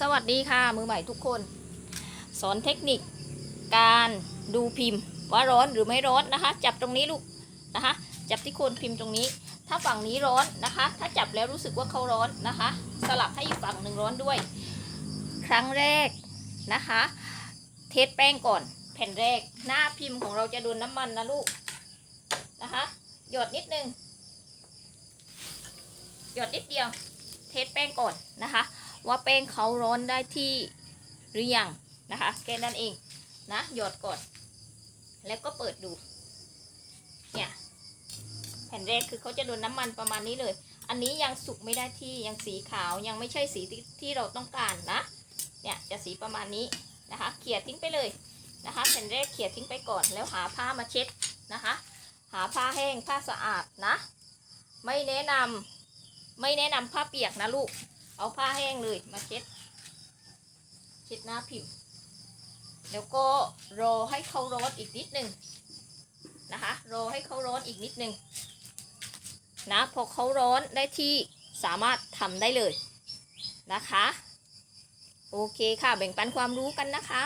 สวัสดีค่ะ มือใหม่ทุกคน สอนเทคนิคการดูพิมพ์ว่าร้อนหรือไม่ร้อนนะคะ จับตรงนี้ลูกนะคะ จับที่โคนพิมพ์ตรงนี้ ถ้าฝั่งนี้ร้อนนะคะ ถ้าจับแล้วรู้สึกว่าเขาร้อนนะคะ สลับให้อีกฝั่งหนึ่งร้อนด้วย ครั้งแรกนะคะ เทสแป้งก่อนแผ่นแรก หน้าพิมพ์ของเราจะโดนน้ำมันนะลูกนะคะหยดนิดนึงหยดนิดเดียว เทสแป้งก่อนนะคะ ว่าแป้งเขาร้อนได้ที่หรือยังนะคะแค่นั้นเองนะหยดก่อน แล้วก็เปิดดูเนี่ยแผ่นแรกคือเขาจะโดนน้ำมันประมาณนี้เลย อันนี้ยังสุกไม่ได้ที่ยังสีขาวยังไม่ใช่สีที่ที่เราต้องการนะเนี่ยจะสีประมาณนี้นะคะเขี่ยทิ้งไปเลยนะคะแผ่นแรกเขี่ยทิ้งไปก่อน แล้วหาผ้ามาเช็ดนะคะ หาผ้าแห้งผ้าสะอาดนะ ไม่แนะนำไม่แนะนำผ้าเปียกนะลูก เอาผ้าแห้งเลยมาเช็ด เช็ดหน้าผิว แล้วก็รอให้เขาร้อนอีกนิดนึงนะคะ รอให้เขาร้อนอีกนิดนึงนะพอเขาร้อนได้ที่สามารถทำได้เลยนะคะ โอเคค่ะแบ่งปันความรู้กันนะคะ